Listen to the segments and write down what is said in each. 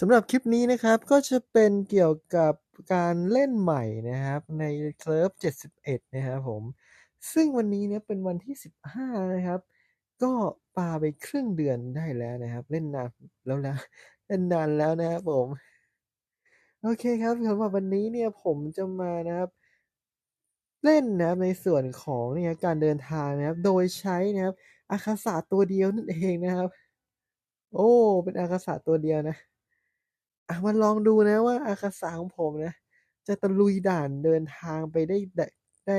สำหรับคลิปนี้นะครับก็จะเป็นเกี่ยวกับการเล่นใหม่นะครับในเซิร์ฟ71 นะครับผม ซึ่งวันนี้เนี่ยเป็นวันที่ 15 นะครับ ก็ปาไปครึ่งเดือนได้แล้วนะครับ เล่นนานแล้วนะเล่นนานแล้วนะครับผม โอเคครับสำหรับวันนี้เนี่ยผมจะมานะครับ เล่นนะครับในส่วนของเนี่ยการเดินทางนะครับ โดยใช้นะครับอาคาสะตัวเดียวนั่นเองนะครับ โอ้ เป็นอาคาสะตัวเดียวนะ อะมาลองดูนะว่าอาคาสะของผมนะ จะตะลุยด่านเดินทางไปได้ได้ได้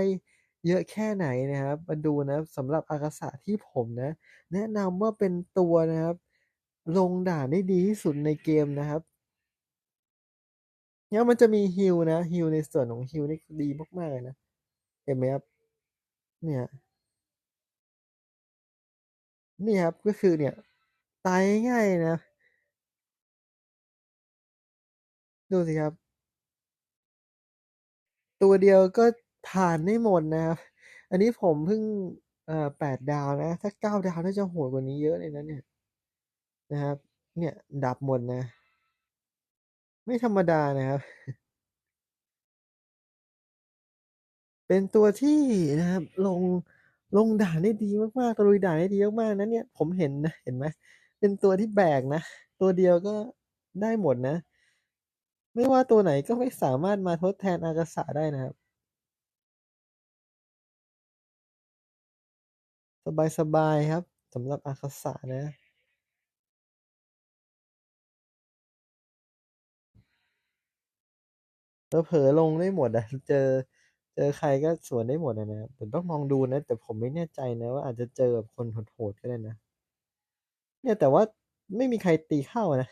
เยอะแค่ไหนนะครับ มาดูนะสำหรับอาคาสะที่ผมนะ แนะนำว่าเป็นตัวนะครับ ลงด่านได้ดีที่สุดในเกมนะครับเนี่ยมันจะมีฮิลนะฮิลในส่วนของฮิลนี่ดีมากๆเลยนะเห็นไหมครับเนี่ยนี่ครับก็คือเนี่ยตายง่ายนะ ดูสิครับ ตัวเดียวก็ผ่านได้หมดนะครับ อันนี้ผมเพิ่งแปดดาวนะ ถ้าเก้าดาวน่าจะโหดกว่านี้เยอะเลยนะเนี่ยนะครับ เนี่ยดับหมดนะ ไม่ธรรมดานะครับ เป็นตัวที่นะครับ ลงลงด่านได้ดีมากๆตะลุยด่านได้ดีมากๆนะเนี่ยผมเห็นนะเห็นไหมเป็นตัวที่แบกนะ ตัวเดียวก็ได้หมดนะ ไม่ว่าตัวไหนก็ไม่สามารถมาทดแทนอากาสะได้นะครับ สบายๆครับสำหรับอาคาสะนะเผลอลงได้หมดอะเจอ เจอใครก็สวนได้หมดอะนะครับแต่ต้องลองดูนะ แต่ผมไม่แน่ใจนะว่าอาจจะเจอแบบคนโหดๆก็ได้นะ เนี่ยแต่ว่าไม่มีใครตีเข้านะ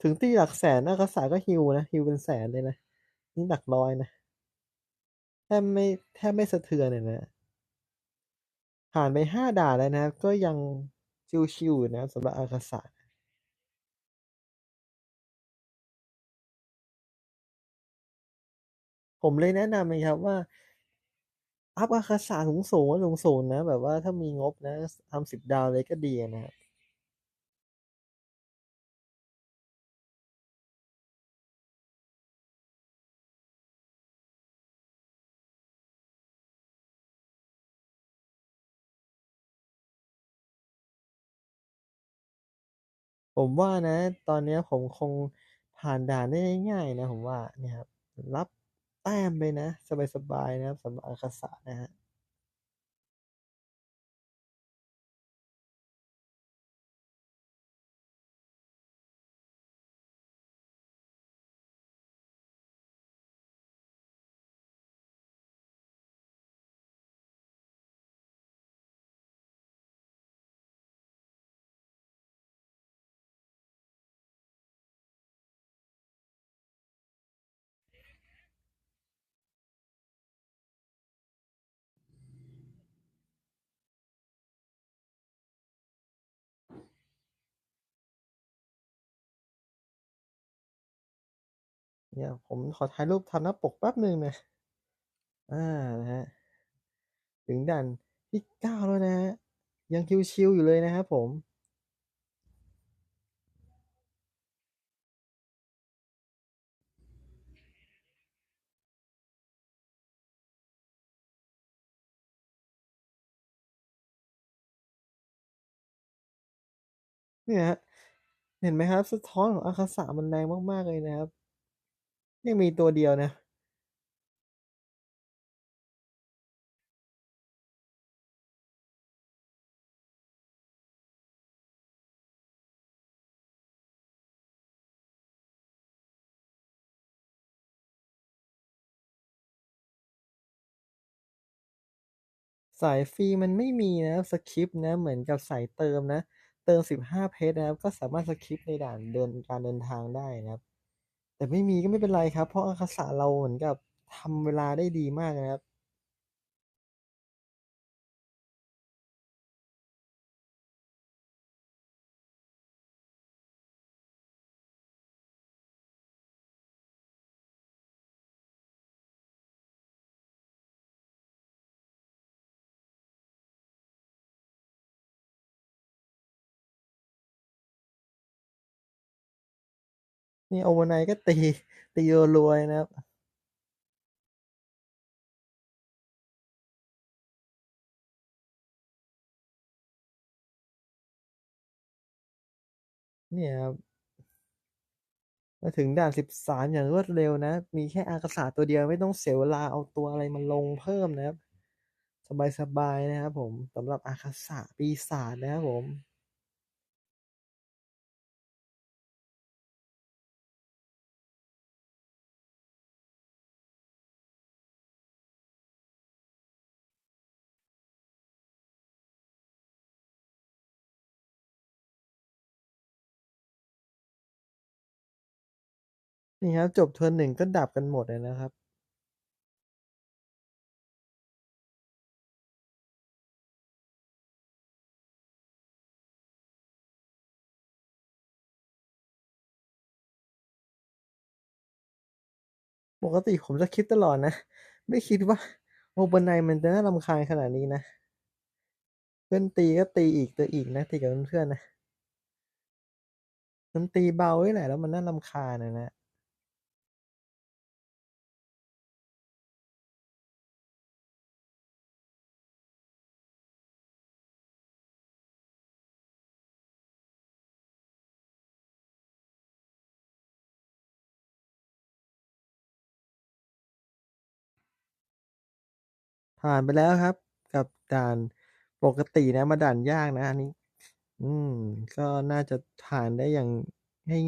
ถึงตีหลักแสนอากาสะก็ฮิวนะ ฮิวเป็นแสนเลยนะ นี่หลักร้อยนะแทบไม่แทบไม่สะเทือนเลยนะ ผ่านไปห้าด่านแล้วนะ ก็ยังชิวๆอยู่นะสำหรับอากาสะผมเลยแนะนำเลยครับว่าอัพอาคาสะสูงๆสูงนะ แบบว่าถ้ามีงบนะทำสิบดาวเลยก็ดีนะครับ ผมว่านะ ตอนนี้ผมคงผ่านด่านได้ง่ายๆนะ ผมว่าเนี่ยครับ รับแต้มไปนะ สบายๆนะครับสำหรับอาคาสะนะฮะ เนี่ยผมขอถ่ายรูปทำหน้าปกแป๊บหนึ่งนะ อ่านะฮะ ถึงด่านที่เก้าแล้วนะฮะ ยังชิวๆอยู่เลยนะครับผมเนี่ยฮะเห็นไหมครับ สะท้อนของอาคาสะมันแรงมาก ๆ เลยนะครับ ยังมีตัวเดียวนะสายฟรีมันไม่มีนะสคริปต์นะเหมือนกับสายเติมนะ เติม 15 เพชรนะครับ ก็สามารถสคริปต์ในด่านเดินการเดินทางได้นะครับ แต่ไม่มีก็ไม่เป็นไรครับ เพราะอาคาสะเราเหมือนกับทำเวลาได้ดีมากนะครับ นี่โอเวอร์ไนก็ตี ตีรัวๆเลยนะครับเนี่ยครับมาถึงด่าน13อย่างรวดเร็วนะ มีแค่อากาศาตัวเดียวไม่ต้องเสียเวลาเอาตัวอะไรมาลงเพิ่มนะครับ สบายๆนะครับผมสำหรับอาคาสะปีศาจนะครับผม นี่ครับ จบเทิร์นหนึ่งก็ดับกันหมดเลยนะครับปกติผมจะคิดตลอดนะ ไม่คิดว่าโอเปอร์ไนมันจะน่ารำคาญขนาดนี้นะ เพื่อนตีก็ตีอีกตีอีกนะตีกับเพื่อนๆนะมันตีเบาไว้แหละแล้วมันน่ารำคาญนะนะ ผ่านไปแล้วครับ กับด่านปกตินะมาด่านยากนะอันนี้ อืม ก็น่าจะผ่านได้อย่าง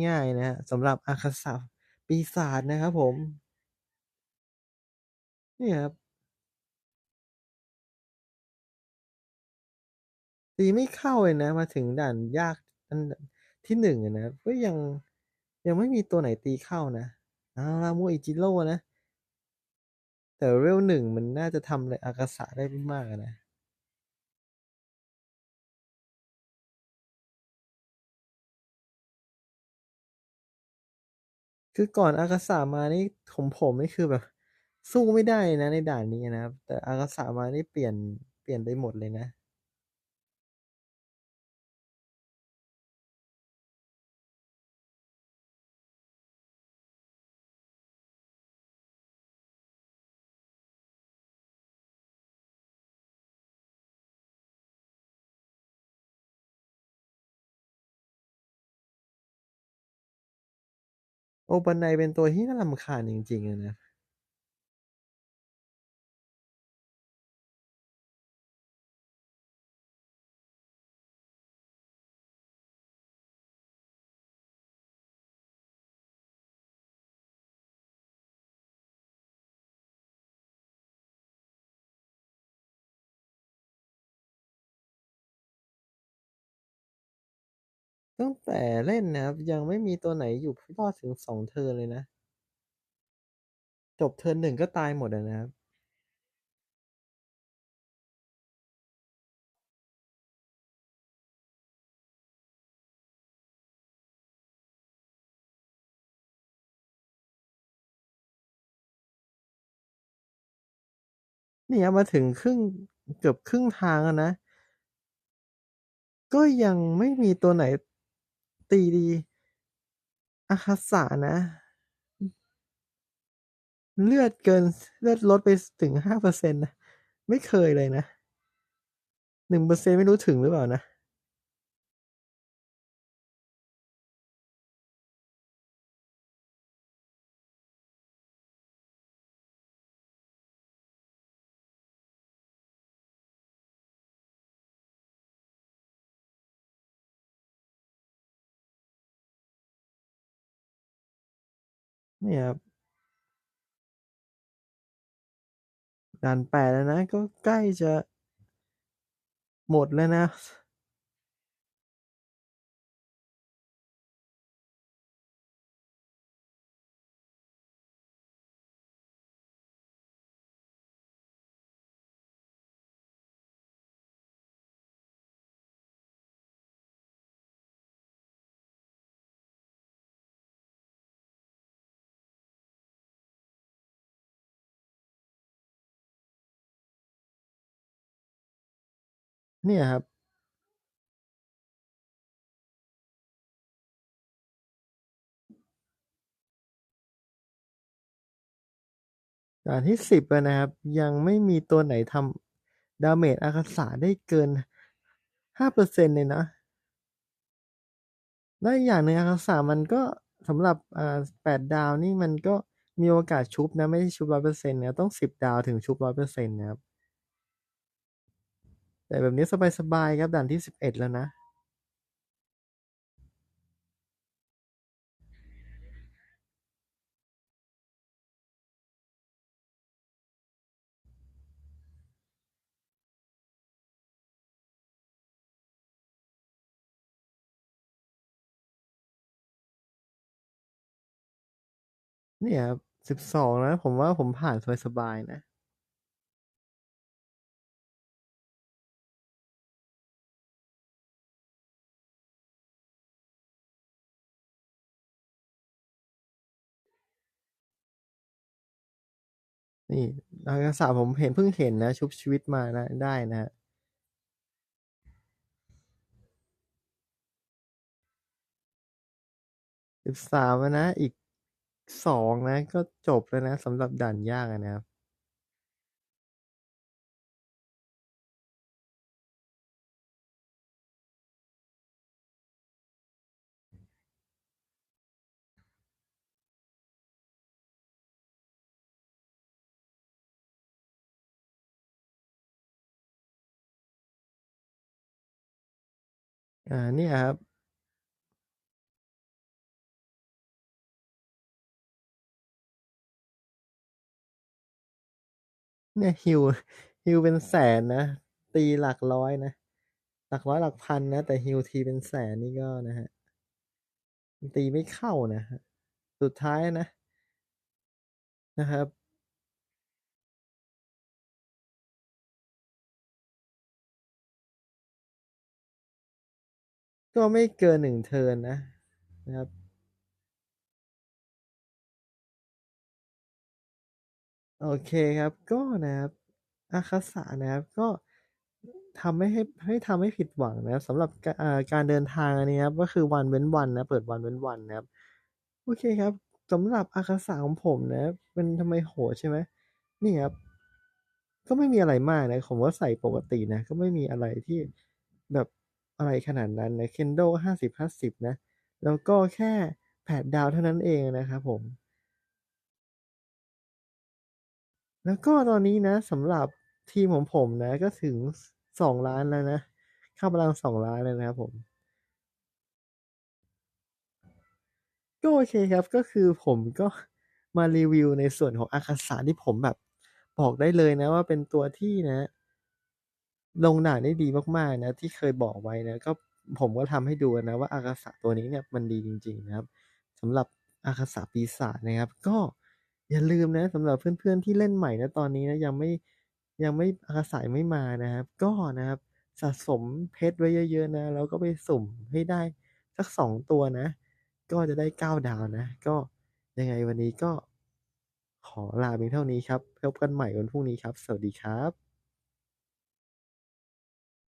ง่ายๆนะฮะสำหรับอาคาสะปีศาจนะครับผม นี่ครับตีไม่เข้าเลยนะ มาถึงด่านยากอันที่หนึ่งนะก็ยังยังไม่มีตัวไหนตีเข้านะเอาละมูอิจิโร่นะ แต่เวลหนึ่งมันน่าจะทำอะไรอากาสะได้ไม่มากอะนะคือก่อนอากาสะมานี่ผมผมนี่คือแบบ สู้ไม่ได้นะในด่านนี้นะครับ แต่อากาสะมานี่เปลี่ยนเปลี่ยนไปหมดเลยนะ โอปันไนเป็นตัวที่น่ารำคาญจริงๆนะ ตั้งแต่เล่นนะครับ ยังไม่มีตัวไหนอยู่รอดถึงสองเทิร์นเลยนะ จบเทิร์นหนึ่งก็ตายหมดอะนะครับ นี่มาถึงครึ่งเกือบครึ่งทางแล้วนะ ก็ยังไม่มีตัวไหน ตีดี อาคาสะนะ เลือดเกินเลือดลดไปถึงห้าเปอร์เซ็นต์นะ ไม่เคยเลยนะหนึ่งเปอร์เซ็นไม่รู้ถึงหรือเปล่านะ เนี่ยครับ ด่านแปดแล้วนะ ก็ใกล้จะหมดแล้วนะ เนี่ยครับ ด่านที่สิบนะครับ ยังไม่มีตัวไหนทำดาเมจอาคาสาได้เกินห้าเปอร์เซ็นเลยนะ ได้อย่างหนึ่งอาคาสามันก็สำหรับอ่าแปดดาวนี่มันก็มีโอกาสชุบนะ ไม่ได้ชุบร้อยเปอร์เซ็นต์นะต้องสิบดาวถึงชุบร้อยเปอร์เซ็นต์นะครับ แต่แบบนี้สบายๆครับด่านที่สิบเอ็ดแล้วนะเนี่ยสิบสองนะผมว่าผมผ่านสบายๆนะ นี่อากาศะผมเห็นเพิ่งเห็นนะ ชุบชีวิตมานะ ได้นะฮะสิบสามนะ อีกสองนะ ก็จบแล้วนะสำหรับด่านยากนะครับ อ่า เนี่ยครับเนี่ยฮิวฮิวเป็นแสนนะ ตีหลักร้อยนะ หลักร้อยหลักพันนะ แต่ฮิวทีเป็นแสนนี่ก็นะฮะ ตีไม่เข้านะฮะ สุดท้ายนะ นะครับ ก็ไม่เกินหนึ่งเทิร์นนะ นะครับโอเคครับก็นะครับอาคาสะนะครับก็ทำไม่ให้ให้ทำให้ผิดหวังนะครับสำหรับการเดินทางอันนี้ครับก็คือวันเว้นวันนะเปิดวันเว้นวันนะครับโอเคครับสำหรับอาคาสะของผมนะครับมันทำไมโหใช่ไหมนี่ครับ ก็ไม่มีอะไรมากนะผมว่าใส่ปกตินะ ก็ไม่มีอะไรที่แบบ อะไรขนาดนั้นนะ Kendo ห้าสิบห้าสิบนะ แล้วก็แค่แปดดาวเท่านั้นเองนะครับผม แล้วก็ตอนนี้นะสำหรับทีมของผมนะ ก็ถึงสองล้านแล้วนะค่าพลังสองล้านเลยนะครับผมก็โอเคครับก็คือผมก็มารีวิวในส่วนของอาคาสะที่ผมแบบบอกได้เลยนะว่าเป็นตัวที่นะ ลงด่าได้ดีมากๆนะที่เคยบอกไว้นะก็ผมก็ทำให้ดูนะว่าอากาสะตัวนี้เนี่ยมันดีจริงๆนะครับสำหรับอากาสะปีศาจนะครับ ก็อย่าลืมนะสำหรับเพื่อนๆที่เล่นใหม่นะตอนนี้นะยังไม่ยังไม่อากาสะยังไม่มานะครับ ก็นะครับสะสมเพชรไว้เยอะๆนะแล้วก็ไปสุ่มให้ได้สักสองตัวนะ ก็จะได้เก้าดาวนะ ก็ยังไงวันนี้ก็ขอลาเพียงเท่านี้ครับพบกันใหม่วันพรุ่งนี้ครับ สวัสดีครับ